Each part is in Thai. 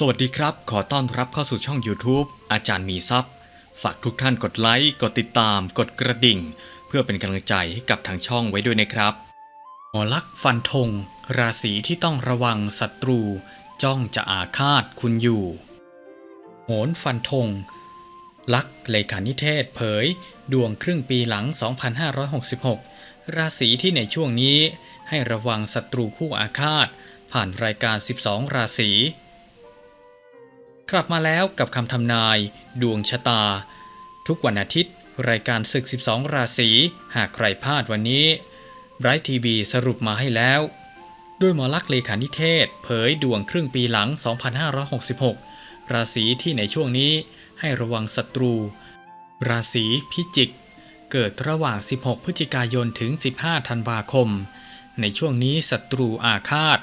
สวัสดีครับ ขอต้อนรับเข้าสู่ช่อง YouTube อาจารย์มีซัพย์ ฝากทุกท่านกดไลค์ กดติดตาม กดกระดิ่ง เพื่อเป็นกำลังใจให้กับทางช่องไว้ด้วยนะครับ หมอลักฟันธง ราศีที่ต้องระวังศัตรู จ้องจะอาฆาตคุณอยู่ โหนฟันธง ลักเลขานิเทศเผย ดวงครึ่งปีหลัง 2566 ราศีที่ในช่วงนี้ให้ระวังศัตรูคู่อาฆาต ผ่านรายการ 12 ราศี กลับมาแล้วกับคำทำนาย ดวงชะตา ทุกวันอาทิตย์ รายการศึก 12 ราศีหากใครพลาดวันนี้ไบรท์ทีวีสรุปมาให้แล้ว ด้วยหมอลักษ์เลขานิเทศ เผยดวงครึ่งปีหลัง 2566 ราศีที่ในช่วงนี้ให้ระวังศัตรู ราศีพิจิก เกิดระหว่าง 16 พฤศจิกายนถึง 15 ธันวาคม ในช่วงนี้ศัตรูอาฆาต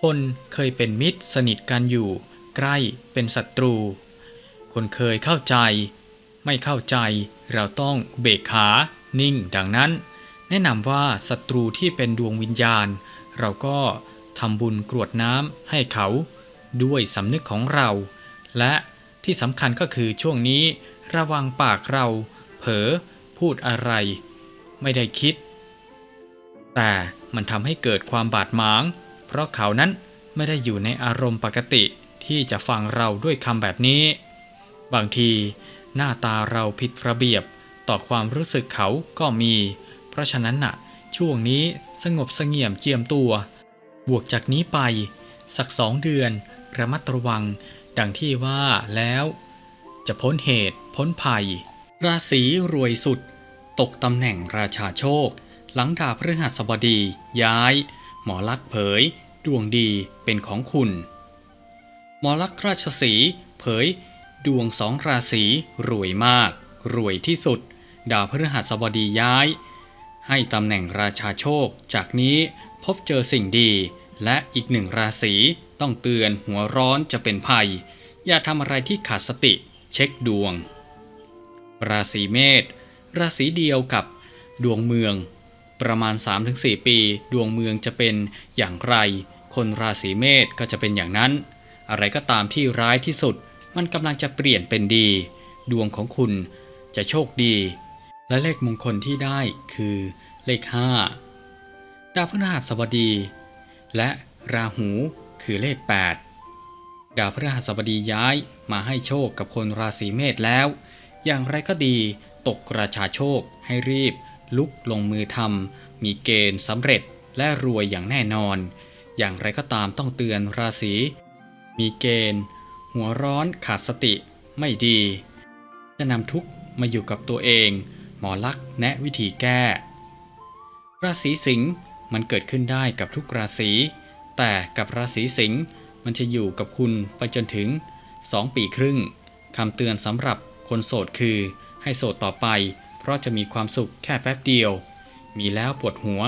คนเคยเป็นมิตรสนิทกันอยู่ ใกล้เป็นศัตรู คนเคยเข้าใจ ไม่เข้าใจเราต้องเบกขานิ่งดังนั้น แนะนำว่าศัตรูที่เป็นดวงวิญญาณ เราก็ทำบุญกรวดน้ำให้เขา ด้วยสำนึกของเรา และที่สำคัญก็คือช่วงนี้ระวังปากเรา เผลอพูดอะไร ไม่ได้คิด แต่มันทำให้เกิดความบาดหมาง เพราะเขานั้นไม่ได้อยู่ในอารมณ์ปกติ ที่จะฟังเราด้วยคำแบบนี้ บางทีหน้าตาเราผิดระเบียบต่อความรู้สึกเขาก็มี เพราะฉะนั้นน่ะ ช่วงนี้สงบเสงี่ยมเจียมตัว บวกจากนี้ไป สักสองเดือนระมัดระวัง ดังที่ว่าแล้ว จะพ้นเหตุพ้นภัย ราศีรวยสุด ตกตำแหน่งราชาโชค หลังดาพฤหัสบดีย้าย หมอลักษ์เผย ดวงดีเป็นของคุณ มอลักราชสีเผย ดวงสองราศีรวยมาก รวยที่สุด ดาวพฤหัสบดีย้าย ให้ตำแหน่งราชาโชค จากนี้พบเจอสิ่งดี และอีกหนึ่งราศีต้องเตือนหัวร้อนจะเป็นภัย อย่าทำอะไรที่ขาดสติ เช็คดวง ราศีเมษราศีเดียวกับดวงเมือง ประมาณ 3-4 ปี ดวงเมืองจะเป็นอย่างไร คนราศีเมษก็จะเป็นอย่างนั้น อะไรก็ตามที่ร้ายที่สุด มันกำลังจะเปลี่ยนเป็นดี ดวงของคุณจะโชคดี และเลขมงคลที่ได้คือเลข 5 ดาวพฤหัสบดี และราหูคือเลข 8 ดาวพฤหัสบดีย้ายมาให้โชคกับคนราศีเมษแล้ว อย่างไรก็ดีตกกราชาโชคให้รีบ ลุกลงมือทำมีเกณฑ์สำเร็จและรวยอย่างแน่นอน อย่างไรก็ตามต้องเตือนราศี มีเกณฑ์ หัวร้อนขาดสติไม่ดี จะนำทุกข์มาอยู่กับตัวเอง หมอลักษ์แนะวิธีแก้ ราศีสิงห์มันเกิดขึ้นได้กับทุกราศี แต่กับราศีสิงห์มันจะอยู่กับคุณไปจนถึง 2 ปีครึ่งคำเตือนสำหรับคนโสดคือ ให้โสดต่อไป เพราะจะมีความสุขแค่แป๊บเดียว มีแล้วปวดหัว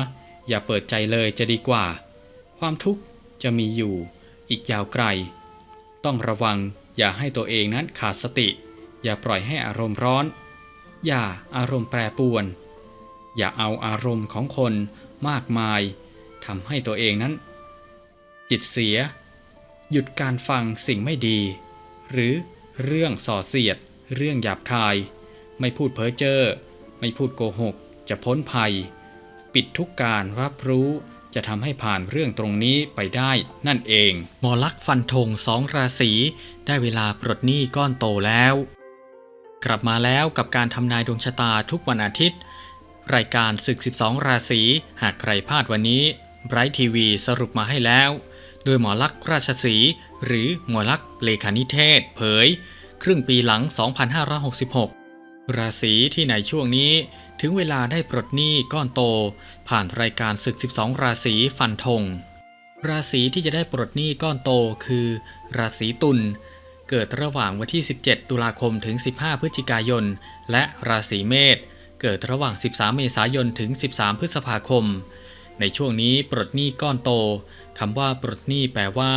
อย่าเปิดใจเลยจะดีกว่า ความทุกข์จะมีอยู่อีกยาวไกล ต้องระวังอย่าให้ตัวเองนั้นขาดสติ อย่าปล่อยให้อารมณ์ร้อน อย่าอารมณ์แปรปรวน อย่าเอาอารมณ์ของคนมากมายทำให้ตัวเองนั้น จิตเสีย หยุดการฟังสิ่งไม่ดี หรือเรื่องส่อเสียด เรื่องหยาบคาย ไม่พูดเพ้อเจ้อไม่พูดโกหก จะพ้นภัย ปิดทุกการรับรู้ จะทำให้ผ่านเรื่องตรงนี้ไปได้นั่นเอง หมอลักษ์ฟันธงสองราศีได้เวลาปลดหนี้ก้อนโตแล้ว กลับมาแล้วกับการทำนายดวงชะตาทุกวันอาทิตย์ รายการศึก 12 ราศีหากใครพลาดวันนี้ไบรท์ทีวีสรุปมาให้แล้ว โดยหมอลักษ์ราชสีหรือหมอลักษ์เลขานิเทศ เผย ครึ่งปีหลัง 2566 ราศีที่ในช่วงนี้ถึงเวลาได้ปลดหนี้ก้อนโต ผ่านรายการศึก 12 ราศีฟันธง ราศีที่จะได้ปลดหนี้ก้อนโตคือ ราศีตุลเกิดระหว่างวันที่ 17 ตุลาคมถึง 15 พฤศจิกายน และราศีเมษเกิดระหว่าง 13 เมษายนถึง 13 พฤษภาคม ในช่วงนี้ปลดหนี้ก้อนโตคำว่าปลดหนี้แปลว่า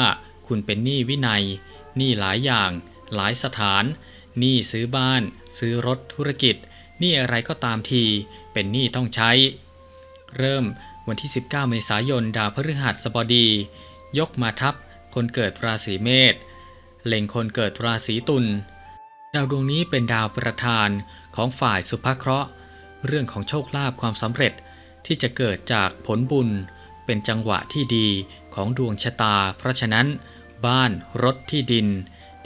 คุณเป็นหนี้วินัยหนี้หลายอย่าง หลายสถาน หนี้ซื้อบ้าน ซื้อรถธุรกิจหนี้อะไรก็ตามที เป็นหนี้ต้องใช้ เริ่มวันที่ 19 เมษายนดาวพฤหัสบดี ยกมาทับคนเกิดราศีเมษเล็งคนเกิดราศีตุลดาวดวงนี้เป็นดาวประธานของฝ่ายสุภเคราะห์ เรื่องของโชคลาภความสำเร็จที่จะเกิดจากผลบุญ เป็นจังหวะที่ดีของดวงชะตา เพราะฉะนั้น บ้านรถที่ดิน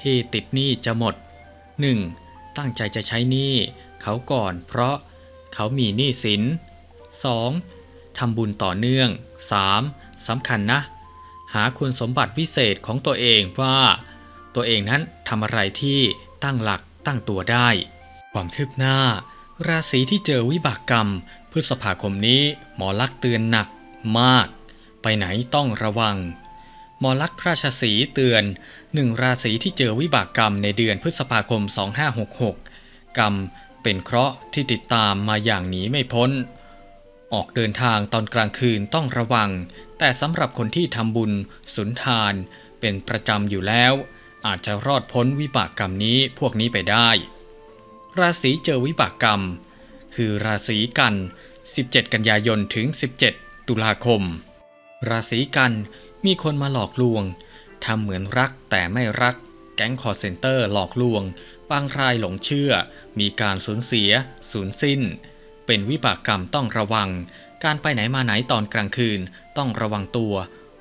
ที่ติดหนี้จะหมด 1. ตั้งใจจะใช้หนี้เขาก่อนเพราะเขามีหนี้สิน 2. ทำบุญต่อเนื่อง 3. สำคัญนะ หาคุณสมบัติวิเศษของตัวเองว่า ตัวเองนั้นทำอะไรที่ตั้งหลักตั้งตัวได้ ความคืบหน้า ราศีที่เจอวิบากกรรม พฤษภาคมนี้หมอลักเตือนหนักมาก ไปไหนต้องระวัง มอลักษณ์ราชสีเตือนหนึ่งราศีที่เจอวิบากกรรมในเดือนพฤษภาคม 2566 กรรมเป็นเคราะห์ที่ติดตามมาอย่างหนีไม่พ้น ออกเดินทางตอนกลางคืนต้องระวัง แต่สำหรับคนที่ทำบุญสุนทาน เป็นประจำอยู่แล้ว อาจจะรอดพ้นวิบากกรรมนี้พวกนี้ไปได้ ราศีเจอวิบากกรรม คือราศีกัน 17 กันยายนถึง 17 ตุลาคม ราศีกัน มีคนมาหลอกลวงทำเหมือนรักแต่ไม่รัก แก๊งคอร์เซนเตอร์หลอกลวง บางรายหลงเชื่อ มีการสูญเสีย สูญสิ้น เป็นวิบากกรรมต้องระวัง การไปไหนมาไหนตอนกลางคืนต้องระวังตัว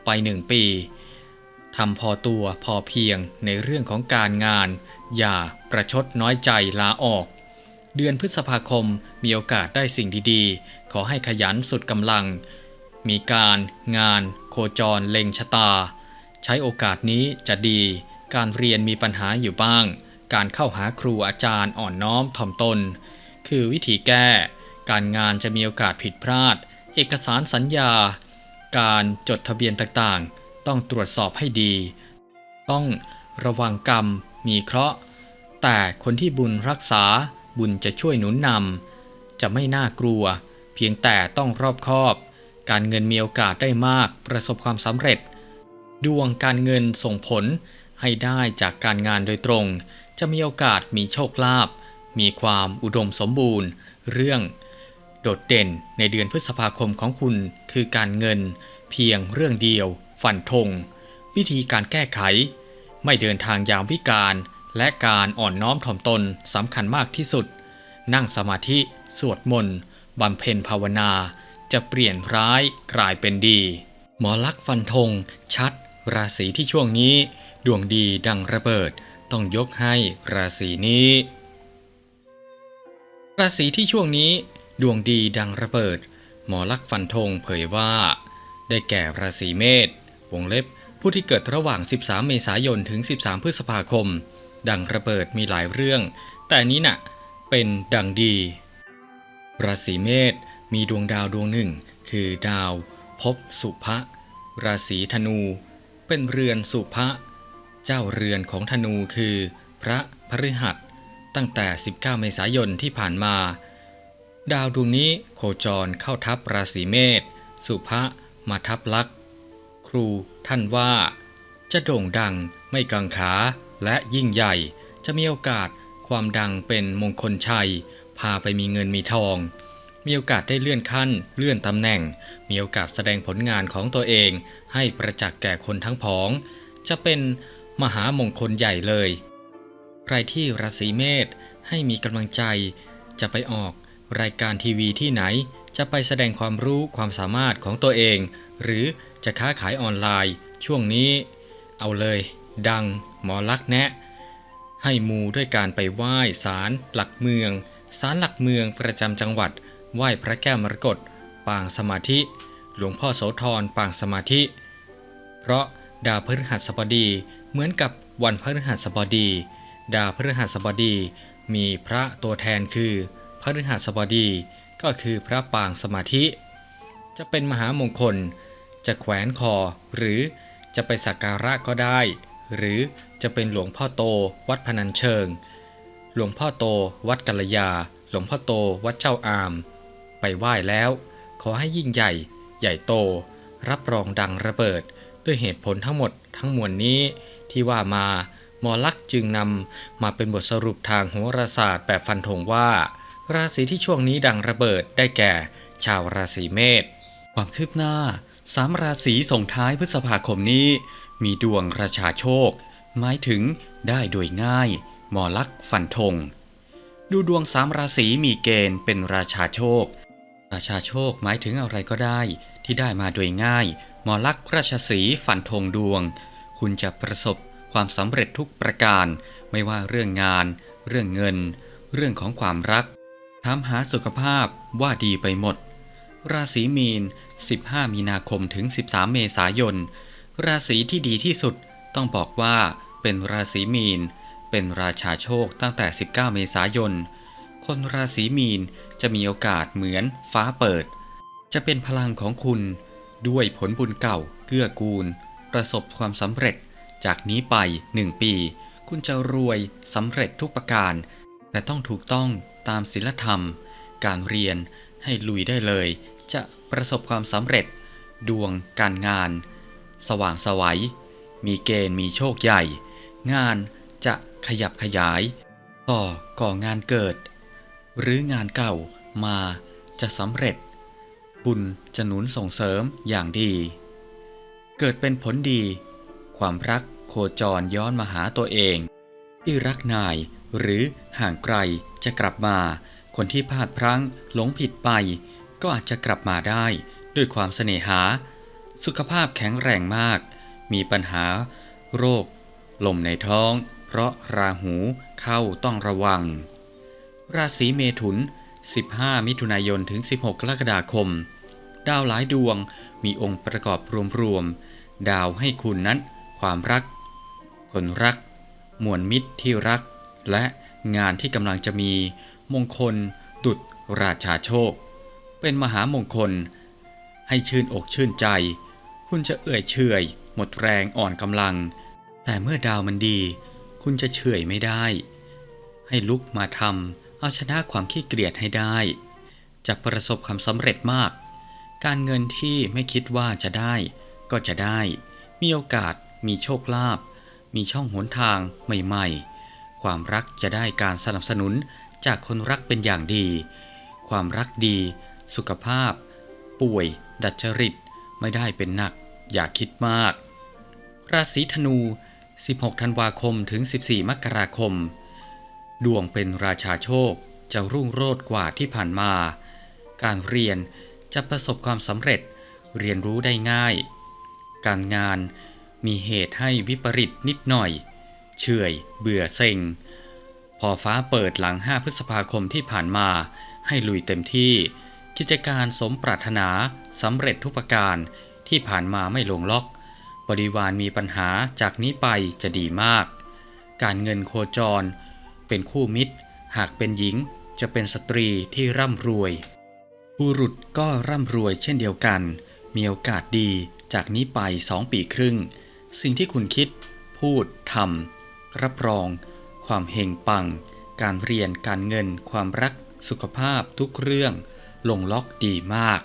ไปหนึ่งปีทำพอตัวพอเพียงในเรื่องของการงาน อย่าประชดน้อยใจลาออก เดือนพฤษภาคมมีโอกาสได้สิ่งดีๆ ขอให้ขยันสุดกำลัง มีการงาน โคจรเล็งชะตา ใช้โอกาสนี้จะดี การเรียนมีปัญหาอยู่บ้าง การเข้าหาครูอาจารย์อ่อนน้อมถ่อมตน คือวิธีแก้ การงานจะมีโอกาสผิดพลาด เอกสารสัญญา การจดทะเบียนต่างๆ ต้องตรวจสอบให้ดี ต้องระวังกรรมมีเคราะห์ แต่คนที่บุญรักษาบุญจะช่วยหนุนนำจะไม่น่ากลัว เพียงแต่ต้องรอบคอบ การเงินมีโอกาสได้มากประสบความสำเร็จ ดวงการเงินส่งผลให้ได้จากการงานโดยตรง จะมีโอกาสมีโชคลาภมีความอุดมสมบูรณ์ เรื่อง โดดเด่นในเดือนพฤษภาคมของคุณคือการเงิน เพียงเรื่องเดียว ฟันธงวิธีการแก้ไข ไม่เดินทางยามวิการ และการอ่อนน้อมถ่อมตนสำคัญมากที่สุด นั่งสมาธิ สวดมนต์บำเพ็ญภาวนา จะเปลี่ยนร้ายกลายเป็นดี หมอลักษ์ฟันธงชัด ราศีที่ช่วงนี้ ดวงดีดังระเบิด ต้องยกให้ราศีนี้ ราศีที่ช่วงนี้ ดวงดีดังระเบิด หมอลักษ์ฟันธงเผยว่า ได้แก่ราศีเมษวงเล็บผู้ที่เกิดระหว่าง 13 เมษายนถึง 13 พฤษภาคม ดังระเบิดมีหลายเรื่อง แต่นนี้น่ะเป็นดังดี ราศีเมษ มีดวงดาวดวงหนึ่ง คือดาวภพสุภะราศีธนู เป็นเรือนสุภะเจ้าเรือนของธนูคือ พระพฤหัส ตั้งแต่ 19 เมษายนที่ผ่านมา ดาวดวงนี้โคจรเข้าทับราศีเมษสุภะมาทับลักษ์ครูท่านว่า จะโด่งดังไม่กังขาและยิ่งใหญ่จะมีโอกาสความดังเป็นมงคลชัย พาไปมีเงินมีทอง มีโอกาสได้เลื่อนขั้น เลื่อนตำแหน่ง มีโอกาสแสดงผลงานของตัวเอง ให้ประจักษ์แก่คนทั้งผอง จะเป็นมหามงคลใหญ่เลย ใครที่ราศีเมษให้มีกำลังใจ จะไปออกรายการทีวีที่ไหน จะไปแสดงความรู้ความสามารถของตัวเอง หรือจะค้าขายออนไลน์ ช่วงนี้ เอาเลย ดัง หมอลักแนะ ให้มูด้วยการไปไหว้ศาลหลักเมืองศาลหลักเมืองประจำจังหวัด ไหว้พระแก้วมรกตปางสมาธิ หลวงพ่อโสธรปางสมาธิ เพราะดาวพฤหัสบดีเหมือนกับวันพฤหัสบดี ดาวพฤหัสบดี มีพระตัวแทนคือพฤหัสบดีก็คือพระปางสมาธิ จะเป็นมหามงคล จะแขวนคอ หรือจะไปสักการะก็ได้ หรือจะเป็นหลวงพ่อโตวัดพนัญเชิง หลวงพ่อโตวัดกัลยา หลวงพ่อโตวัดเจ้าอาม ไปไหว้แล้ว ขอให้ยิ่งใหญ่ ใหญ่โต รับรองดังระเบิด ด้วยเหตุผลทั้งหมดทั้งมวลนี้ ที่ว่ามาหมอลักษ์จึงนำมาเป็นบทสรุปทางโหราศาสตร์แบบฟันธงว่า ราศีที่ช่วงนี้ดังระเบิดได้แก่ ชาวราศีเมษความคืบหน้าสามราศีส่งท้ายพฤษภาคมนี้ มีดวงราชาโชค หมายถึงได้โดยง่าย หมอลักษ์ฟันธงดูดวงสามราศีมีเกณฑ์เป็นราชาโชค ราชาโชคหมายถึงอะไรก็ได้ ที่ได้มาโดยง่าย หมอลักษ์ราชสีห์ฟันธงดวง คุณจะประสบความสำเร็จทุกประการ ไม่ว่าเรื่องงาน เรื่องเงิน เรื่องของความรักถามหาสุขภาพว่าดีไปหมด ราศีมีน 15 มีนาคมถึง 13 เมษายน ราศีที่ดีที่สุดต้องบอกว่าเป็นราศีมีน เป็นราชาโชคตั้งแต่ 19 เมษายน คนราศีมีนจะมีโอกาสเหมือนฟ้าเปิด จะเป็นพลังของคุณด้วยผลบุญเก่าเกื้อกูล ประสบความสำเร็จ จากนี้ไป 1 ปี คุณจะรวยสำเร็จทุกประการ แต่ต้องถูกต้องตามศีลธรรม การเรียนให้ลุยได้เลย จะประสบความสำเร็จ ดวงการงาน สว่างไสวัย มีเกณฑ์มีโชคใหญ่ งานจะขยับขยาย ต่อก่องานเกิด หรืองานเก่ามาจะสำเร็จ บุญจะหนุนส่งเสริมอย่างดี เกิดเป็นผลดี ความรักโคจรย้อนมาหาตัวเอง ที่รักนายหรือห่างไกลจะกลับมา คนที่พลาดพลั้งหลงผิดไป ก็อาจจะกลับมาได้ด้วยความเสน่หา สุขภาพแข็งแรงมาก มีปัญหา โรค ลมในท้อง เพราะราหูเข้าต้องระวัง ราศีเมถุน 15 มิถุนายนถึง 16 กรกฎาคม ดาวหลายดวงมีองค์ประกอบรวมๆ ดาวให้คุณนั้น ความรัก คนรัก มวลมิตรที่รัก และงานที่กำลังจะมี มงคล ดุดราชาโชค เป็นมหามงคล ให้ชื่นอกชื่นใจ คุณจะเอื่อยเฉยหมดแรงอ่อนกำลัง แต่เมื่อดาวมันดี คุณจะเฉยไม่ได้ ให้ลุกมาทำ เอาชนะความขี้เกียจให้ได้ จะประสบความสำเร็จมาก การเงินที่ไม่คิดว่าจะได้ ก็จะได้ มีโอกาส มีโชคลาภมีช่องหนทางใหม่ ๆ ความรักจะได้การสนับสนุนจากคนรักเป็นอย่างดี ความรักดี สุขภาพ ป่วย ดัดจริต ไม่ได้เป็นหนัก อย่าคิดมาก ราศีธนู 16 ธันวาคมถึง 14 มกราคม ดวงเป็นราชาโชคจะรุ่งโรจน์กว่าที่ผ่านมา การเรียนจะประสบความสำเร็จเรียนรู้ได้ง่าย การงานมีเหตุให้วิปริตนิดหน่อย เฉื่อยเบื่อเซ็ง พอฟ้าเปิดหลัง 5 พฤษภาคมที่ผ่านมา ให้ลุยเต็มที่ กิจการสมปรารถนาสำเร็จทุกประการที่ผ่านมาไม่ลงล็อก บริวารมีปัญหาจากนี้ไปจะดีมาก การเงินโคจร เป็นคู่มิตร หากเป็นหญิงจะเป็นสตรีที่ร่ำรวย บุรุษก็ร่ำรวยเช่นเดียวกัน มีโอกาสดีจากนี้ไปสองปีครึ่ง สิ่งที่คุณคิด พูดทำรับรอง ความเฮงปัง การเรียนการเงิน ความรักสุขภาพทุกเรื่อง ลงล็อกดีมาก